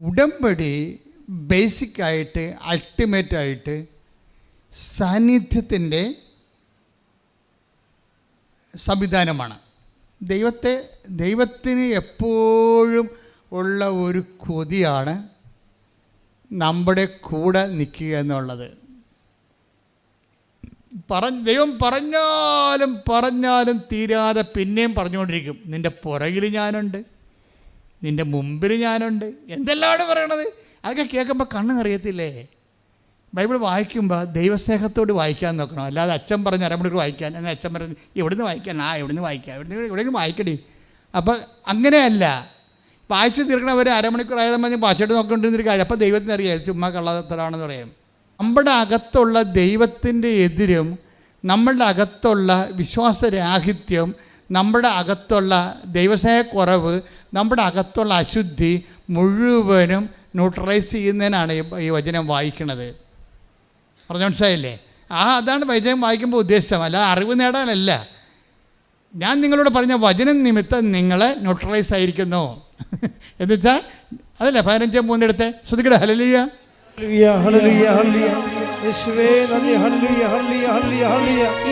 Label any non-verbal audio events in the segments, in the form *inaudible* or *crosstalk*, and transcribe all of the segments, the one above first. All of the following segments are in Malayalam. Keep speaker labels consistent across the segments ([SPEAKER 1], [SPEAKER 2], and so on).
[SPEAKER 1] ഉടമ്പടി ബേസിക്കായിട്ട് അൾട്ടിമേറ്റായിട്ട് സാന്നിധ്യത്തിന്റെ സംവിധാനമാണ്. ദൈവത്തെ ദൈവത്തിന് എപ്പോഴും ഉള്ള ഒരു കൊതിയാണ് നമ്മുടെ കൂടെ നിൽക്കുക എന്നുള്ളത്. പറഞ്ഞ ദൈവം പറഞ്ഞാലും പറഞ്ഞാലും തീരാതെ പിന്നെയും പറഞ്ഞുകൊണ്ടിരിക്കും. നിന്റെ പുറകിൽ ഞാനുണ്ട്. നിന്റെ മുമ്പിൽ ഞാനുണ്ട്. എന്തെല്ലാമാണ് പറയണത്? അതൊക്കെ കേൾക്കുമ്പോൾ കണ്ണ് നിറയത്തില്ലേ ബൈബിൾ വായിക്കുമ്പോൾ ദൈവസ്നേഹത്തോട് വായിക്കാൻ നോക്കണം. അല്ലാതെ അച്ഛൻ പറഞ്ഞ് അരമണിക്കൂർ വായിക്കാൻ എന്നാൽ അച്ഛൻ പറഞ്ഞ് എവിടുന്ന് വായിക്കാൻ ആ എവിടുന്ന് വായിക്കാം എവിടുന്ന് എവിടെയെങ്കിലും വായിക്കടി. അപ്പോൾ അങ്ങനെയല്ല. വായിച്ച് തീർക്കണവർ അരമണിക്കൂർ ആയതെന്ന് പറഞ്ഞ് വായിച്ചിട്ട് നോക്കിക്കൊണ്ടിരുന്നൊരു കാര്യം. അപ്പോൾ ദൈവത്തിന് അറിയാം ചുമ്മാ കള്ളത്തരാണെന്ന് പറയും. നമ്മുടെ അകത്തുള്ള ദൈവത്തിന്റെ എതിരും നമ്മളുടെ അകത്തുള്ള വിശ്വാസരാഹിത്യം നമ്മുടെ അകത്തുള്ള ദൈവസ്നേഹക്കുറവ് നമ്മുടെ അകത്തുള്ള അശുദ്ധി മുഴുവനും ന്യൂട്രലൈസ് ചെയ്യുന്നതിനാണ് ഈ- വചനം വായിക്കുന്നത്. പറഞ്ഞ മനസ്സിലായില്ലേ? ആ അതാണ് വചനം വായിക്കുമ്പോൾ ഉദ്ദേശം. അല്ല അറിവ് നേടാനല്ല. ഞാൻ നിങ്ങളോട് പറഞ്ഞ വചനം നിമിത്തം നിങ്ങൾ ന്യൂട്രലൈസ് ആയിരിക്കുന്നു. *laughs* എന്നുവെച്ചാൽ അതല്ലേ പതിനഞ്ച് മൂന്നെടുത്ത്? ശ്രുതിക്കട ഹലലിയ
[SPEAKER 2] ഹല്ലേലൂയ, ഹല്ലേലൂയ,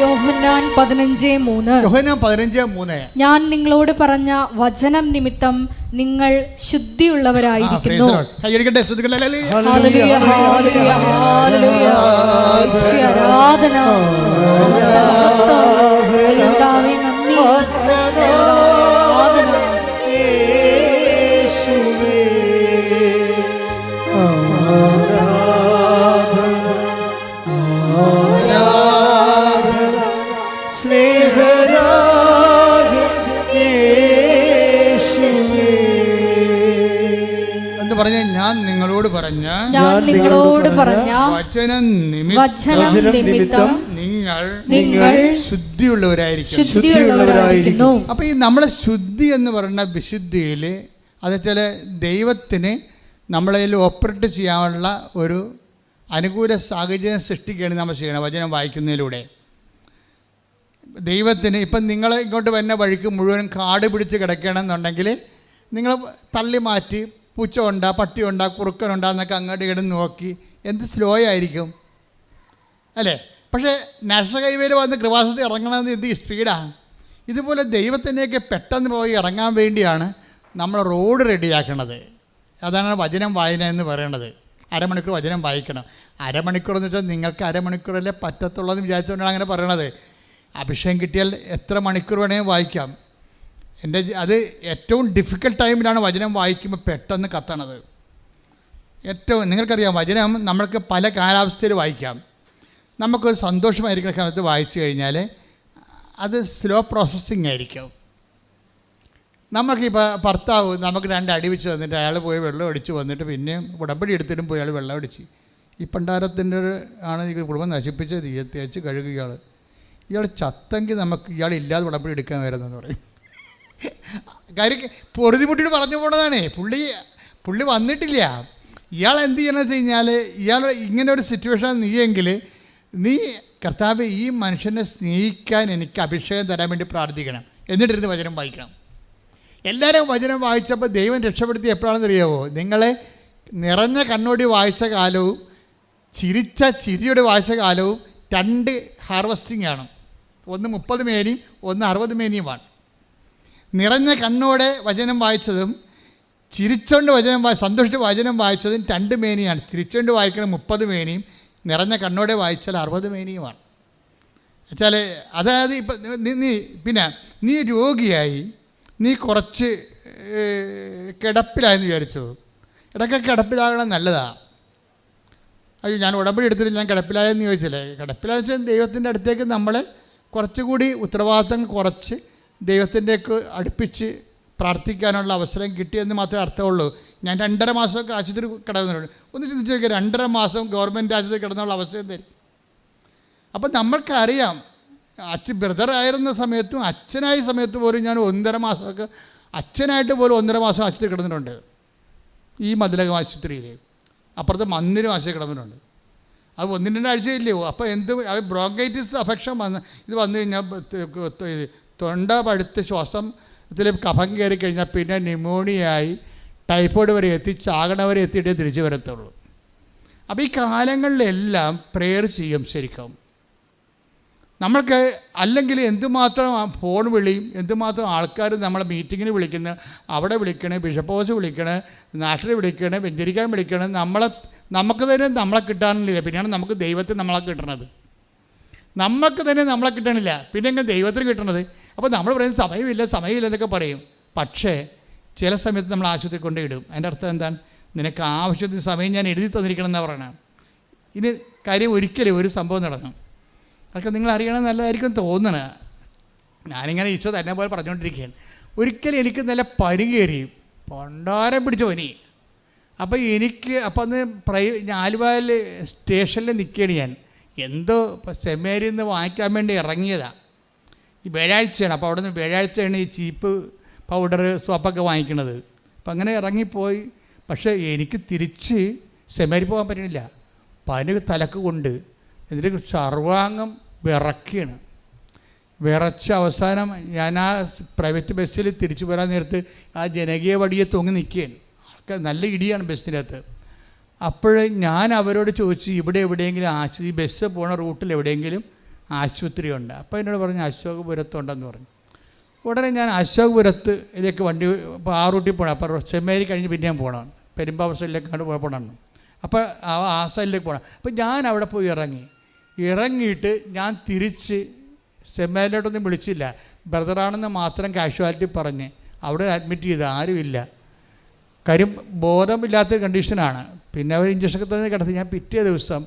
[SPEAKER 3] യോഹന്നാൻ പതിനഞ്ച് മൂന്ന്.
[SPEAKER 1] യോഹന്നാൻ പതിനഞ്ച് മൂന്ന്.
[SPEAKER 3] ഞാൻ നിങ്ങളോട് പറഞ്ഞ വചനം നിമിത്തം നിങ്ങൾ ശുദ്ധിയുള്ളവരായിരിക്കുന്നു.
[SPEAKER 1] കൈയടിക്കട്ടെ ഹല്ലേലൂയ.
[SPEAKER 3] ഹല്ലേലൂയ, ഹല്ലേലൂയ, ഹല്ലേലൂയ. ആരാധന നന്ദി.
[SPEAKER 2] സ്നേഹരാജൻ യേശുവേ.
[SPEAKER 1] എന്ന് പറഞ്ഞ് ഞാൻ നിങ്ങളോട് പറഞ്ഞ
[SPEAKER 3] ഞാൻ നിങ്ങളോട് പറഞ്ഞ
[SPEAKER 1] വചനം നിമിത്തം നിങ്ങൾ
[SPEAKER 3] നിങ്ങൾ
[SPEAKER 1] ശുദ്ധിയുള്ളവരായിരിക്കും.
[SPEAKER 3] ശുദ്ധിയുള്ളവരായിരിക്കുന്നു.
[SPEAKER 1] അപ്പോൾ ഈ നമ്മളെ ശുദ്ധി എന്ന് പറയുന്ന വിശുദ്ധിയിൽ അത് ചില ദൈവത്തിന് നമ്മളതിൽ ഓപ്പറേറ്റ് ചെയ്യാനുള്ള ഒരു അനുകൂല സാഹചര്യം സൃഷ്ടിക്കുകയാണ് നമ്മൾ ചെയ്യണം വചനം വായിക്കുന്നതിലൂടെ. ദൈവത്തിന് ഇപ്പം നിങ്ങൾ ഇങ്ങോട്ട് വരുന്ന വഴിക്ക് മുഴുവൻ കാട് പിടിച്ച് കിടക്കണമെന്നുണ്ടെങ്കിൽ നിങ്ങൾ തള്ളി മാറ്റി പൂച്ച ഉണ്ടാ പട്ടി ഉണ്ടാ കുറുക്കനുണ്ടാ എന്നൊക്കെ അങ്ങോട്ട് ഇടന്ന് നോക്കി എന്ത് സ്ലോ ആയിരിക്കും? അല്ലേ? പക്ഷേ നാഷണൽ ഹൈവേയിൽ വന്ന് കൃപാസത്തിൽ ഇറങ്ങണമെന്ന് എന്ത് സ്പീഡാണ് ഇതുപോലെ ദൈവത്തിനെയൊക്കെ പെട്ടെന്ന് പോയി ഇറങ്ങാൻ വേണ്ടിയാണ് നമ്മൾ റോഡ് റെഡിയാക്കണത്. അതാണ് വചനം വായന എന്ന് പറയണത്. അരമണിക്കൂർ വചനം വായിക്കണം. അരമണിക്കൂർ എന്ന് വെച്ചാൽ നിങ്ങൾക്ക് അരമണിക്കൂറല്ലേ പറ്റത്തുള്ളതെന്ന് വിചാരിച്ചുകൊണ്ടാണ് അങ്ങനെ പറയണത്. അഭിഷേകം കിട്ടിയാൽ എത്ര മണിക്കൂർ വേണമെങ്കിൽ വായിക്കാം. എന്റെ അത് ഏറ്റവും ഡിഫിക്കൽട്ട് ടൈമിലാണ് വചനം വായിക്കുമ്പോൾ പെട്ടെന്ന് കത്തണത്. ഏറ്റവും നിങ്ങൾക്കറിയാം വചനം നമ്മൾക്ക് പല കാലാവസ്ഥയിൽ വായിക്കാം. നമുക്കൊരു സന്തോഷമായിരിക്കുന്ന സമയത്ത് വായിച്ചു കഴിഞ്ഞാൽ അത് സ്ലോ പ്രോസസ്സിങ് ആയിരിക്കും. നമുക്കിപ്പോൾ ഭർത്താവ് നമുക്ക് രണ്ട് അടി വെച്ച് തന്നിട്ട് അയാൾ പോയി വെള്ളം അടിച്ച് വന്നിട്ട് പിന്നെ ഉടമ്പടി എടുത്തിട്ടും പോയി അയാൾ വെള്ളം അടിച്ച്. ഈ പണ്ടാരത്തിന്റെ ആണ് ഈ കുടുംബം നശിപ്പിച്ച് തേച്ച് കഴുകുക ഇയാൾ ചത്തെങ്കിൽ നമുക്ക് ഇയാൾ ഇല്ലാതെ ഉടമ്പടി എടുക്കാൻ വരുന്നതെന്ന് പറയും. കാര്യം പൊറുതിമുട്ടിട്ട് പറഞ്ഞു പോണതാണ്. പുള്ളി പുള്ളി വന്നിട്ടില്ല. ഇയാൾ എന്ത് ചെയ്യണമെന്ന് വെച്ച് കഴിഞ്ഞാൽ ഇയാൾ ഇങ്ങനെ ഒരു സിറ്റുവേഷൻ നീയെങ്കിൽ നീ കർത്താവ് ഈ മനുഷ്യനെ സ്നേഹിക്കാൻ എനിക്ക് അഭിഷേകം തരാൻ വേണ്ടി പ്രാർത്ഥിക്കണം. എന്നിട്ടിരുന്ന് വചനം വായിക്കണം. എല്ലാവരും വചനം വായിച്ചപ്പോൾ ദൈവം രക്ഷപ്പെടുത്തി എപ്പോഴാണെന്ന് അറിയാവോ? നിങ്ങളെ നിറഞ്ഞ കണ്ണോടി വായിച്ച കാലവും ചിരിച്ച ചിരിയോടെ വായിച്ച കാലവും രണ്ട് ഹാർവസ്റ്റിംഗ് ആണ്. ഒന്ന് മുപ്പത് മേനിയും ഒന്ന് അറുപത് മേനിയുമാണ് നിറഞ്ഞ കണ്ണോടെ വചനം വായിച്ചതും ചിരിച്ചുകൊണ്ട് വചനം വായി സന്തോഷിച്ച് വചനം വായിച്ചതും രണ്ട് മേനിയാണ്. ചിരിച്ചുകൊണ്ട് വായിക്കണം മുപ്പത് മേനിയും നിറഞ്ഞ കണ്ണോടെ വായിച്ചാൽ അറുപത് മേനിയുമാണ് വെച്ചാൽ അതായത് ഇപ്പം നീ പിന്നെ നീ രോഗിയായി നീ കുറച്ച് കിടപ്പിലായെന്ന് വിചാരിച്ചു? ഇടയ്ക്ക് കിടപ്പിലാകണം നല്ലതാണ് അയ്യോ ഞാൻ ഉടമ്പടി എടുത്തിട്ട് ഞാൻ കിടപ്പിലായെന്ന് ചോദിച്ചില്ലേ? കിടപ്പിലായെന്ന് വെച്ചാൽ ദൈവത്തിന്റെ അടുത്തേക്ക് നമ്മളെ കുറച്ചുകൂടി ഉത്തരവാദിത്തങ്ങൾ കുറച്ച് ദൈവത്തിന്റെയൊക്കെ അടുപ്പിച്ച് പ്രാർത്ഥിക്കാനുള്ള അവസരം കിട്ടിയെന്ന് മാത്രമേ അർത്ഥമുള്ളൂ. ഞാൻ രണ്ടര മാസമൊക്കെ ആശുപത്രി കിടന്നിട്ടുണ്ട് ഒന്ന് ചിന്തിച്ച് നോക്കിയാൽ രണ്ടര മാസം ഗവൺമെന്റ് ആശുപത്രി കിടന്നുള്ള അവസ്ഥ എന്തായിരിക്കും അപ്പം നമ്മൾക്കറിയാം അച്ഛൻ ബ്രദറായിരുന്ന സമയത്തും അച്ഛനായ സമയത്ത് പോലും ഞാൻ ഒന്നര മാസമൊക്കെ അച്ഛനായിട്ട് പോലും ഒന്നര മാസം ആശുപത്രി കിടന്നിട്ടുണ്ട്. ഈ മതിലകം ആശുപത്രിയിൽ. അപ്പുറത്ത് മന്ദിരം ആശുപത്രി കിടന്നിട്ടുണ്ട്. അത് ഒന്നിന് രണ്ട് ആഴ്ചയില്ലയോ അപ്പോൾ എന്ത് ബ്രോങ്കൈറ്റിസ് അഫക്ഷൻ വന്ന് ഇത് വന്നു കഴിഞ്ഞാൽ തൊണ്ട പഴുത്ത് ശ്വാസത്തിൽ കഫം കയറി കഴിഞ്ഞാൽ പിന്നെ ന്യൂമോണിയായി ടൈഫോയിഡ് വരെ എത്തി ചാകണ വരെ എത്തിയിട്ടേ തിരിച്ചു വരത്തുള്ളൂ. അപ്പോൾ ഈ കാലങ്ങളിലെല്ലാം പ്രെയർ ചെയ്യും ശരിക്കും. നമ്മൾക്ക് അല്ലെങ്കിൽ എന്തുമാത്രം ഫോൺ വിളിയും എന്തുമാത്രം ആൾക്കാർ നമ്മളെ മീറ്റിങ്ങിന് വിളിക്കുന്നത് അവിടെ വിളിക്കണേ ബിഷപ്പ് ഹൗസ് വിളിക്കണേ നാട്ടിൽ വിളിക്കണേ വെഞ്ചരിക്കാൻ വിളിക്കണേ നമ്മളെ നമുക്ക് തന്നെ നമ്മളെ കിട്ടാനില്ല. പിന്നെയാണ് നമുക്ക് ദൈവത്തെ നമ്മളെ കിട്ടണത്. നമുക്ക് തന്നെ നമ്മളെ കിട്ടണില്ല. പിന്നെ എങ്ങനെ ദൈവത്തിന് കിട്ടണത്? അപ്പോൾ നമ്മൾ പറയുന്നത് സമയമില്ല സമയമില്ല എന്നൊക്കെ പറയും. പക്ഷേ ചില സമയത്ത് നമ്മൾ ആശുപത്രി കൊണ്ടിടും അതിന്റെ അർത്ഥം എന്താണ്? നിനക്ക് ആവശ്യത്തിന് സമയം ഞാൻ എഴുതി തന്നിരിക്കണം എന്നാണ് പറയണം. ഇനി കാര്യം ഒരിക്കലും ഒരു സംഭവം നടന്നു. അതൊക്കെ നിങ്ങൾ അറിയണം നല്ലതായിരിക്കും തോന്നണ. ഞാനിങ്ങനെ ഈശോ തന്നെ പോലെ പറഞ്ഞുകൊണ്ടിരിക്കുകയാണ്. ഒരിക്കലും എനിക്ക് നല്ല പനി കയറി പണ്ടാരം പിടിച്ച പനി അപ്പോൾ എനിക്ക് അപ്പം അന്ന് പ്രൈ ആലുവയിൽ സ്റ്റേഷനിൽ നിൽക്കുകയാണ് ഞാൻ. എന്തോ ഇപ്പം സെമേരിയിൽ നിന്ന് വാങ്ങിക്കാൻ വേണ്ടി ഇറങ്ങിയതാണ് ഈ വ്യാഴാഴ്ചയാണ് അപ്പോൾ അവിടെ നിന്ന് വ്യാഴാഴ്ചയാണ് ഈ ചീപ്പ് പൗഡർ സോപ്പൊക്കെ വാങ്ങിക്കണത്. അപ്പം അങ്ങനെ ഇറങ്ങിപ്പോയി. പക്ഷേ എനിക്ക് തിരിച്ച് സെമേരി പോകാൻ പറ്റുന്നില്ല പനി തലക്ക് കൊണ്ട് എന്നിട്ട് സർവാംഗം വിറക്കുകയാണ് വിറച്ച അവസാനം ഞാൻ ആ പ്രൈവറ്റ് ബസ്സിൽ തിരിച്ചു വരാൻ നേരത്ത് ആ ജനകീയ വടിയെ തൂങ്ങി നിൽക്കുകയാണ്. ആൾക്കാർ നല്ല ഇടിയാണ് ബസ്സിനകത്ത്. അപ്പോൾ ഞാൻ അവരോട് ചോദിച്ചു ഇവിടെ എവിടെയെങ്കിലും ആശു ഈ ബസ് പോണ റൂട്ടിൽ എവിടെയെങ്കിലും ആശുപത്രി ഉണ്ട്? അപ്പോൾ എന്നോട് പറഞ്ഞു അശോകപുരത്തുണ്ടെന്ന് പറഞ്ഞു. ഉടനെ ഞാൻ അശോകപുരത്തിലേക്ക് വണ്ടി ഇപ്പോൾ ആ റൂട്ടിൽ പോകണം അപ്പോൾ ചെമ്മേരി കഴിഞ്ഞ് പിന്നെ ഞാൻ പോകണം പെരുമ്പാവസലിലേക്കാണ്ട് പോകണം അപ്പോൾ ആ സൈഡിലേക്ക് പോകണം അപ്പോൾ ഞാൻ അവിടെ പോയി ഇറങ്ങി. ഇറങ്ങിയിട്ട് ഞാൻ തിരിച്ച് സെമ്മേലിലോട്ടൊന്നും വിളിച്ചില്ല. ബ്രദറാണെന്ന് മാത്രം കാഷ്വാലിറ്റി പറഞ്ഞ്. അവിടെ അഡ്മിറ്റ് ചെയ്ത് ആരുമില്ല. കാര്യം ബോധമില്ലാത്തൊരു കണ്ടീഷനാണ്. പിന്നെ അവർ ഇഞ്ചക്ഷനൊക്കെ തന്നെ കിടത്തി. ഞാൻ പിറ്റേ ദിവസം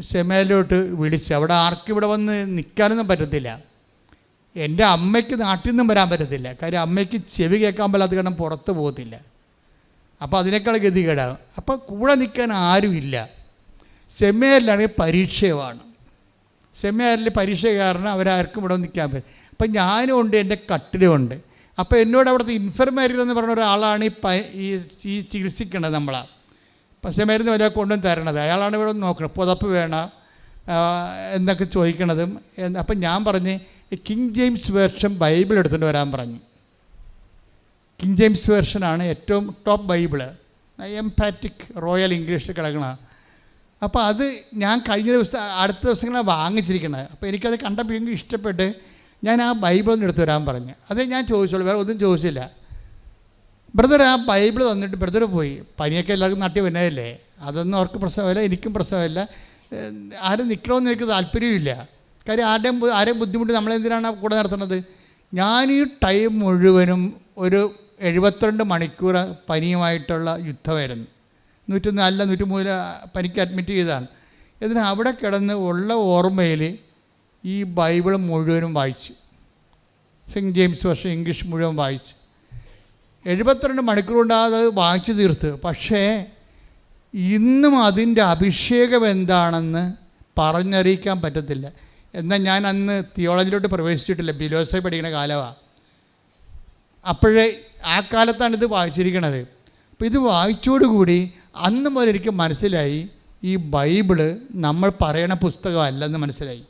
[SPEAKER 1] സെമയിലോട്ട് വിളിച്ച് അവിടെ ആർക്കും ഇവിടെ വന്ന് നിൽക്കാനൊന്നും പറ്റത്തില്ല. എന്റെ അമ്മയ്ക്ക് നാട്ടിൽ നിന്നും വരാൻ പറ്റത്തില്ല. കാര്യം അമ്മയ്ക്ക് ചെവി കേൾക്കാൻ പറ്റാത്ത കാരണം പുറത്ത് പോകത്തില്ല. അപ്പോൾ അതിനേക്കാൾ ഗതികേടാകും അപ്പോൾ കൂടെ നിൽക്കാൻ ആരുമില്ല. സെമിനാറിലാണെങ്കിൽ പരീക്ഷയുമാണ്. സെമിനാറിൽ പരീക്ഷ കാരണം അവരാർക്കും ഇവിടെ നിൽക്കാൻ പറ്റും അപ്പം ഞാനും ഉണ്ട് എന്റെ കട്ടിലും ഉണ്ട്. അപ്പോൾ എന്നോട് അവിടുത്തെ ഇൻഫർമേരിയൽ എന്ന് പറഞ്ഞ ഒരാളാണ് ഈ ഈ ഈ ചികിത്സിക്കണത് നമ്മളെ. പശമരുന്ന് വല്ല കൊണ്ടും തരണത്. അയാളാണ് ഇവിടെ നോക്കുന്നത് പുതപ്പ് വേണം? എന്നൊക്കെ ചോദിക്കണതും. അപ്പം ഞാൻ പറഞ്ഞ് കിങ് ജെയിംസ് വേർഷൻ ബൈബിൾ എടുത്തുകൊണ്ട് വരാൻ പറഞ്ഞു. കിങ് ജെയിംസ് വേർഷനാണ് ഏറ്റവും ടോപ്പ് ബൈബിൾ എംപാറ്റിക് റോയൽ ഇംഗ്ലീഷിൽ കിടക്കണ. അപ്പോൾ അത് ഞാൻ കഴിഞ്ഞ ദിവസം അടുത്ത ദിവസങ്ങളാണ് വാങ്ങിച്ചിരിക്കുന്നത് അപ്പോൾ എനിക്കത് കണ്ടപ്പോൾ എനിക്ക് ഇഷ്ടപ്പെട്ട് ഞാൻ ആ ബൈബിൾ ഒന്ന് എടുത്തു വരാൻ പറഞ്ഞു. അതേ ഞാൻ ചോദിച്ചോളൂ വേറെ ഒന്നും ചോദിച്ചില്ല. ബ്രദർ ആ ബൈബിൾ തന്നിട്ട് ബ്രദർ പോയി. പനിയൊക്കെ എല്ലാവർക്കും നാട്ടി വരുന്നതല്ലേ അതൊന്നും അവർക്ക് പ്രശ്നമില്ല എനിക്കും പ്രശ്നമില്ല. ആരും നിൽക്കണമെന്ന് എനിക്ക് താല്പര്യമില്ല കാര്യം ആരുടെയും ആരെയും ബുദ്ധിമുട്ട് നമ്മളെന്തിനാണ് കൂടെ നടത്തുന്നത്? ഞാൻ ഈ ടൈം മുഴുവനും ഒരു എഴുപത്തിരണ്ട് മണിക്കൂർ പനിയുമായിട്ടുള്ള യുദ്ധമായിരുന്നു. നൂറ്റൊന്നല്ല അല്ല നൂറ്റിമൂന്ന് പനിക്ക് അഡ്മിറ്റ് ചെയ്തതാണ്. ഇതിന് അവിടെ കിടന്ന് ഉള്ള ഓർമ്മയിൽ ഈ ബൈബിൾ മുഴുവനും വായിച്ച് സെന്റ് ജെയിംസ് വർഷം ഇംഗ്ലീഷ് മുഴുവൻ വായിച്ച്. എഴുപത്തിരണ്ട് മണിക്കൂർ കൊണ്ട് അത് വായിച്ചു തീർത്ത്. പക്ഷേ ഇന്നും അതിന്റെ അഭിഷേകം എന്താണെന്ന് പറഞ്ഞറിയിക്കാൻ പറ്റത്തില്ല. എന്നാൽ ഞാൻ അന്ന് തിയോളജിയിലോട്ട് പ്രവേശിച്ചിട്ടില്ല. ബിലോസഫി പഠിക്കുന്ന കാലമാണ് അപ്പോഴേ ആ കാലത്താണ് ഇത് വായിച്ചിരിക്കണത്. അപ്പോൾ ഇത് വായിച്ചോടുകൂടി അന്ന് മുതൽ എനിക്ക് മനസ്സിലായി ഈ ബൈബിൾ നമ്മൾ പറയണ പുസ്തകമല്ലെന്ന് മനസ്സിലായി.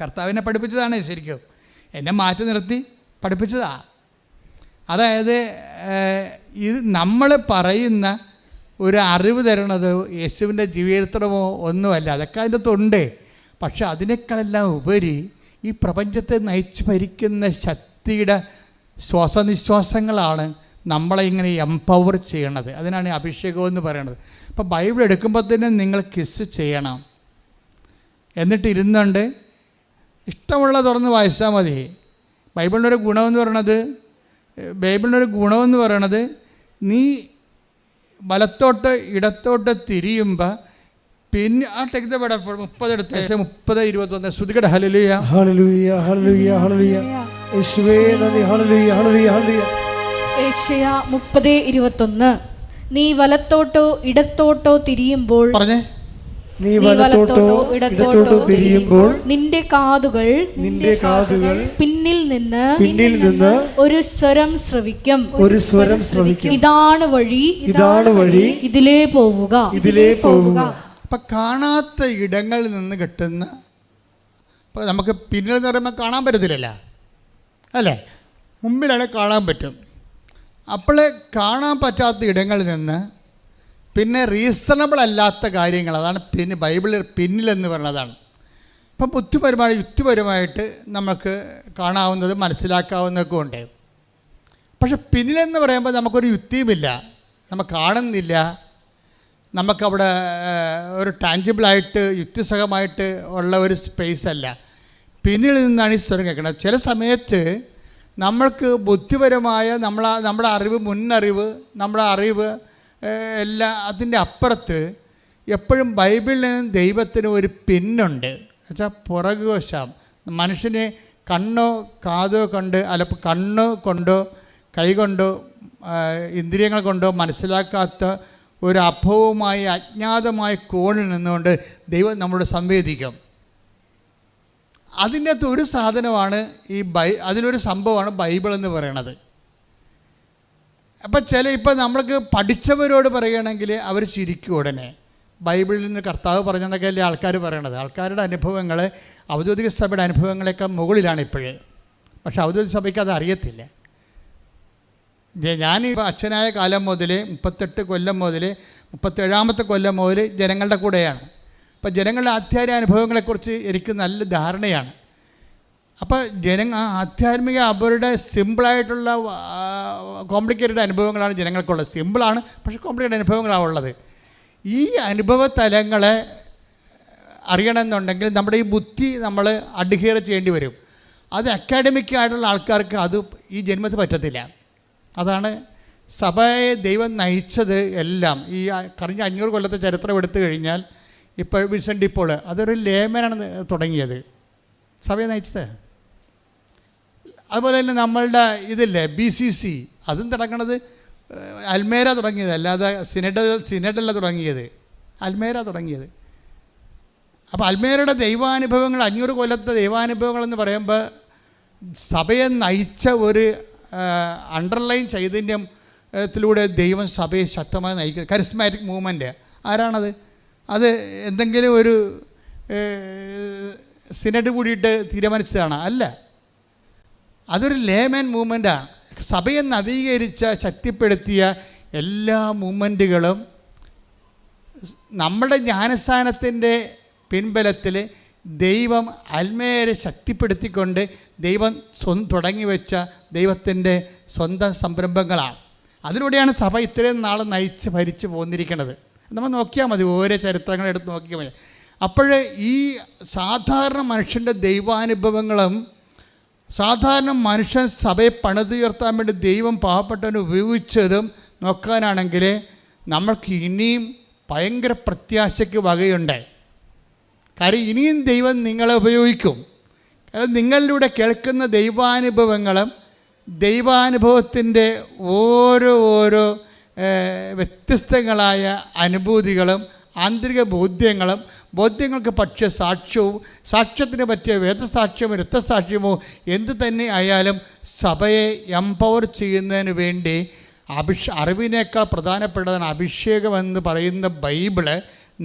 [SPEAKER 1] കർത്താവിനെ പഠിപ്പിച്ചതാണ് ശരിക്കും. എന്നെ മാറ്റി നിർത്തി പഠിപ്പിച്ചതാ. അതായത് ഇത് നമ്മൾ പറയുന്ന ഒരു അറിവ് തരണത് യേശുവിന്റെ ജീവചരിത്രമോ ഒന്നുമല്ല. അതൊക്കെ അതിന്റെ അകത്തുണ്ട് പക്ഷെ അതിനേക്കാളെല്ലാം ഉപരി ഈ പ്രപഞ്ചത്തെ നയിച്ച് ഭരിക്കുന്ന ശക്തിയുടെ ശ്വാസനിശ്വാസങ്ങളാണ് നമ്മളെ ഇങ്ങനെ എംപവർ ചെയ്യണത്. അതിനാണ് അഭിഷേകം എന്ന് പറയുന്നത് അപ്പോൾ ബൈബിൾ എടുക്കുമ്പോൾ തന്നെ നിങ്ങൾ കിസ് ചെയ്യണം. എന്നിട്ട് ഇരുന്നുണ്ട് ഇഷ്ടമുള്ള തുറന്ന് വായിച്ചാൽ മതി. ബൈബിളിന്റെ ഒരു ഗുണമെന്ന് പറയണത് ബൈബിളിന്റെ ഒരു ഗുണമെന്ന് പറയണത് നീ വലത്തോട്ട് ഇടത്തോട്ട് തിരിയുമ്പോൾ പിന്നെ ആ ടെക്സ്റ്റ് പടം മുപ്പത് എടുത്ത്. മുപ്പത് ഇരുപത്തൊന്ന്. ശ്രുതികട. ഹലിയ
[SPEAKER 2] ഹല്ലേലൂയ ഹല്ലേലൂയ ഹല്ലേലൂയ. യേശുവേ നന്ദി. ഹല്ലേലൂയ ഹല്ലേലൂയ ഹല്ലേലൂയ.
[SPEAKER 3] ഏഷ്യ മുപ്പത് ഇരുപത്തൊന്ന്. നീ വലത്തോട്ടോ ഇടത്തോട്ടോ തിരിയുമ്പോൾ
[SPEAKER 1] പറഞ്ഞേ.
[SPEAKER 2] നീ വലത്തോട്ടോ ഇടത്തോട്ടോ തിരിയുമ്പോൾ
[SPEAKER 3] നിന്റെ കാതുകൾ
[SPEAKER 2] നിന്റെ കാതുകൾ
[SPEAKER 3] പിന്നിൽ നിന്ന്
[SPEAKER 2] പിന്നിൽ നിന്ന്
[SPEAKER 3] ഒരു സ്വരം ശ്രവിക്കും.
[SPEAKER 2] ഒരു സ്വരം ശ്രവിക്കും.
[SPEAKER 3] ഇതാണ് വഴി.
[SPEAKER 2] ഇതാണ് വഴി.
[SPEAKER 3] ഇതിലേ പോവുക.
[SPEAKER 2] ഇതിലേ പോവുക.
[SPEAKER 1] അപ്പൊ കാണാത്ത ഇടങ്ങളിൽ നിന്ന് കിട്ടുന്ന ഇപ്പൊ നമുക്ക് പിന്നിൽ എന്ന് പറയുമ്പോൾ കാണാൻ പറ്റത്തില്ലല്ല. അല്ലേ? മുമ്പിലാണ് കാണാൻ പറ്റും. അപ്പോൾ കാണാൻ പറ്റാത്ത ഇടങ്ങളിൽ നിന്ന് പിന്നെ റീസണബിൾ അല്ലാത്ത കാര്യങ്ങൾ. അതാണ് പിന്നെ ബൈബിളിൽ പിന്നിലെന്ന് പറയുന്നതാണ് ഇപ്പം ബുദ്ധിപരമായി യുക്തിപരമായിട്ട് നമുക്ക് കാണാവുന്നത് മനസ്സിലാക്കാവുന്നതൊക്കെ ഉണ്ട്. പക്ഷെ പിന്നിലെന്ന് പറയുമ്പോൾ നമുക്കൊരു യുക്തിയുമില്ല. നമ്മൾ കാണുന്നില്ല. നമുക്കവിടെ ഒരു ടാഞ്ചിബിളായിട്ട് യുക്തിസഹമായിട്ട് ഉള്ള ഒരു സ്പേസ് അല്ല. പിന്നിൽ നിന്നാണ് ഈ സ്വരം കേൾക്കുന്നത് ചില സമയത്ത് നമ്മൾക്ക് ബുദ്ധിപരമായ നമ്മളെ നമ്മുടെ അറിവ് മുന്നറിവ് നമ്മുടെ അറിവ് എല്ലാം അതിന്റെ അപ്പുറത്ത് എപ്പോഴും ബൈബിളിൽ നിന്ന് ദൈവത്തിന് ഒരു പിന്നുണ്ട്. വെച്ചാൽ പുറകുവശം മനുഷ്യനെ കണ്ണോ കാതോ കൊണ്ട് അല്ല കണ്ണോ കൊണ്ടോ കൈ കൊണ്ടോ ആ, ഇന്ദ്രിയങ്ങൾ കൊണ്ടോ മനസ്സിലാക്കാത്ത ഒരു അഭവമായ അജ്ഞാതമായ കോണിൽ നിന്നുകൊണ്ട് ദൈവം നമ്മളോട് സംവേദിക്കും. അതിന്റെ അകത്ത് ഒരു സാധനമാണ് ഈ ബൈ അതിലൊരു സംഭവമാണ് ബൈബിൾ എന്ന് പറയണത് അപ്പം ചില ഇപ്പം നമ്മൾക്ക് പഠിച്ചവരോട് പറയുകയാണെങ്കിൽ അവർ ചിരിക്കും ഉടനെ. ബൈബിളിൽ നിന്ന് കർത്താവ് പറഞ്ഞെന്നൊക്കെയല്ലേ ആൾക്കാർ പറയണത്. ആൾക്കാരുടെ അനുഭവങ്ങൾ ഔദ്യോഗിക സഭയുടെ അനുഭവങ്ങളെക്കാൾ മുകളിലാണ് ഇപ്പോഴേ. പക്ഷെ ഔദ്യോഗിക സഭയ്ക്ക് അത് അറിയത്തില്ല. ഞാൻ അച്ഛനായ കാലം മുതൽ മുപ്പത്തെട്ട് കൊല്ലം മുതൽ മുപ്പത്തേഴാമത്തെ കൊല്ലം മുതൽ ജനങ്ങളുടെ കൂടെയാണ്. അപ്പം ജനങ്ങളുടെ ആധ്യാത്മിക അനുഭവങ്ങളെക്കുറിച്ച് എനിക്ക് നല്ല ധാരണയാണ്. അപ്പോൾ ജനങ്ങൾ ആധ്യാത്മിക അവരുടെ സിമ്പിളായിട്ടുള്ള കോംപ്ലിക്കേറ്റഡ് അനുഭവങ്ങളാണ് ജനങ്ങൾക്കുള്ളത്. സിമ്പിളാണ് പക്ഷേ കോംപ്ലിക്കേറ്റഡ് അനുഭവങ്ങളാണ് ഉള്ളത്. ഈ അനുഭവ തലങ്ങളെ അറിയണമെന്നുണ്ടെങ്കിൽ നമ്മുടെ ഈ ബുദ്ധി നമ്മൾ അഡ്ഹിയർ ചെയ്യേണ്ടി വരും. അത് അക്കാഡമിക് ആയിട്ടുള്ള ആൾക്കാർക്ക് അത് ഈ ജന്മത്തിൽ പറ്റത്തില്ല. അതാണ് സഭയെ ദൈവം നയിച്ചത് എല്ലാം. ഈ കഴിഞ്ഞ അഞ്ഞൂറ് കൊല്ലത്തെ ചരിത്രം എടുത്തു കഴിഞ്ഞാൽ ഇപ്പോൾ വിൻസെന്റ് ഇപ്പോൾ അതൊരു ലേമനാണ് തുടങ്ങിയത്. സഭയെ നയിച്ചത്. അതുപോലെ തന്നെ നമ്മളുടെ ഇതില്ലേ ബി സി സി അതും തുടങ്ങണത് അൽമേര തുടങ്ങിയത് അല്ലാതെ സിനഡ് സിനഡല്ല തുടങ്ങിയത്. അൽമേര തുടങ്ങിയത്. അപ്പോൾ അൽമേരയുടെ ദൈവാനുഭവങ്ങൾ അഞ്ഞൂറ് കൊല്ലത്തെ ദൈവാനുഭവങ്ങളെന്ന് പറയുമ്പോൾ സഭയെ നയിച്ച ഒരു അണ്ടർലൈൻ ചൈതന്യത്തിലൂടെ ദൈവം സഭയെ ശക്തമായി നയിക്കുന്നത് കരിസ്മാറ്റിക് മൂവ്മെന്റ് ആരാണത്? അത് എന്തെങ്കിലും ഒരു സിനഡ് കൂടിയിട്ട് തീരുമാനിച്ചതാണ്. അല്ല. അതൊരു ലേമൻ മൂവ്മെന്റാണ് സഭയെ നവീകരിച്ച ശക്തിപ്പെടുത്തിയ എല്ലാ മൂവ്മെന്റുകളും നമ്മുടെ ജ്ഞാനസ്ഥാനത്തിന്റെ പിൻബലത്തിൽ ദൈവം അൽമേരെ ശക്തിപ്പെടുത്തിക്കൊണ്ട് ദൈവം സ്വ തുടങ്ങി വെച്ച ദൈവത്തിന്റെ സ്വന്തം സംരംഭങ്ങളാണ്. അതിലൂടെയാണ് സഭ ഇത്രയും നാൾ നയിച്ച് ഭരിച്ച് പോന്നിരിക്കുന്നത്. നമ്മൾ നോക്കിയാൽ മതി ഓരോ ചരിത്രങ്ങൾ എടുത്ത് നോക്കിയാൽ മതി. അപ്പോൾ ഈ സാധാരണ മനുഷ്യന്റെ ദൈവാനുഭവങ്ങളും സാധാരണ മനുഷ്യൻ സഭയെ പണിതുയർത്താൻ വേണ്ടി ദൈവം പാവപ്പെട്ടവനെ ഉപയോഗിച്ചതും നോക്കാനാണെങ്കിൽ നമ്മൾക്ക് ഇനിയും ഭയങ്കര പ്രത്യാശയ്ക്ക് വകയുണ്ട്. കാര്യം ഇനിയും ദൈവം നിങ്ങളെ ഉപയോഗിക്കും. കാരണം നിങ്ങളിലൂടെ കേൾക്കുന്ന ദൈവാനുഭവങ്ങളും ദൈവാനുഭവത്തിന്റെ ഓരോ ഓരോ വ്യത്യസ്തങ്ങളായ അനുഭൂതികളും ആന്തരിക ബോധ്യങ്ങളും ബോധ്യങ്ങൾക്ക് പക്ഷേ സാക്ഷ്യവും സാക്ഷ്യത്തിന് പറ്റിയ വേദസാക്ഷ്യമോ രക്തസാക്ഷ്യമോ എന്ത് തന്നെ ആയാലും സഭയെ എംപവർ ചെയ്യുന്നതിന് വേണ്ടി അഭിഷ അറിവിനേക്കാൾ പ്രധാനപ്പെട്ടതാണ് അഭിഷേകമെന്ന് പറയുന്ന ബൈബിൾ